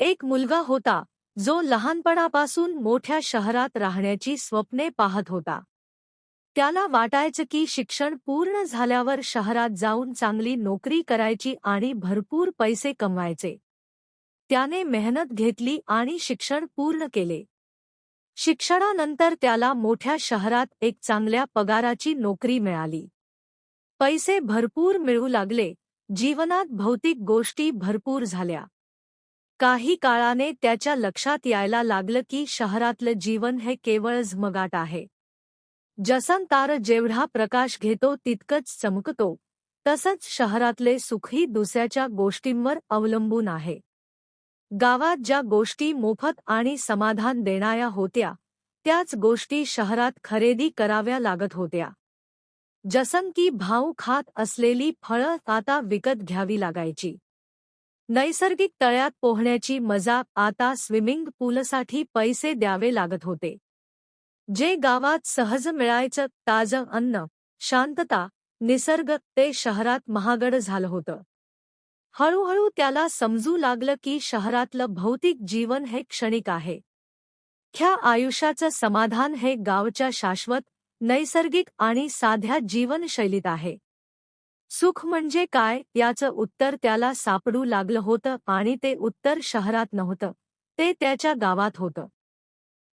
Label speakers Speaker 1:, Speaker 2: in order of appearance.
Speaker 1: एक मुलगा होता जो लहानपणापासून मोठ्या शहरात राहण्याची स्वप्ने पाहत होता. त्याला वाटायचं की शिक्षण पूर्ण झाल्यावर शहरात जाऊन चांगली नोकरी करायची आणि भरपूर पैसे कमवायचे. त्याने मेहनत घेतली आणि शिक्षण पूर्ण केले. शिक्षणानंतर त्याला मोठ्या शहरात एक चांगल्या पगाराची नोकरी मिळाली. पैसे भरपूर मिळू लागले जीवनात भौतिक गोष्टी भरपूर झाल्या. काही काळाने त्याच्या लक्षात यायला लागलं की शहरातलं जीवन हे केवळ झमगाट आहे. जसंतार जेवढा प्रकाश घेतो तितकंच चमकतो तसंच शहरातले सुखही दुसऱ्याच्या गोष्टींवर अवलंबून आहे. गावात ज्या गोष्टी मोफत आणि समाधान देणाऱ्या होत्या त्याच गोष्टी शहरात खरेदी कराव्या लागत होत्या. जसं की भाऊ खात असलेली फळं आता विकत घ्यावी लागायची. नैसर्गिक तळ्यात पोहण्याची मजा आता स्विमिंग पूलसाठी पैसे द्यावे लागत होते. जे गावात सहज मिळायचं ताजं अन्न शांतता निसर्ग ते शहरात महागड झालं होतं. हळूहळू त्याला समजू लागलं की शहरातलं भौतिक जीवन हे क्षणिक आहे. ख्या आयुष्याचं समाधान हे गावच्या शाश्वत नैसर्गिक आणि साध्या जीवनशैलीत आहे. सुख म्हणजे काय याचं उत्तर त्याला सापडू लागलं होतं आणि ते उत्तर शहरात नव्हतं. ते त्याच्या गावात होतं.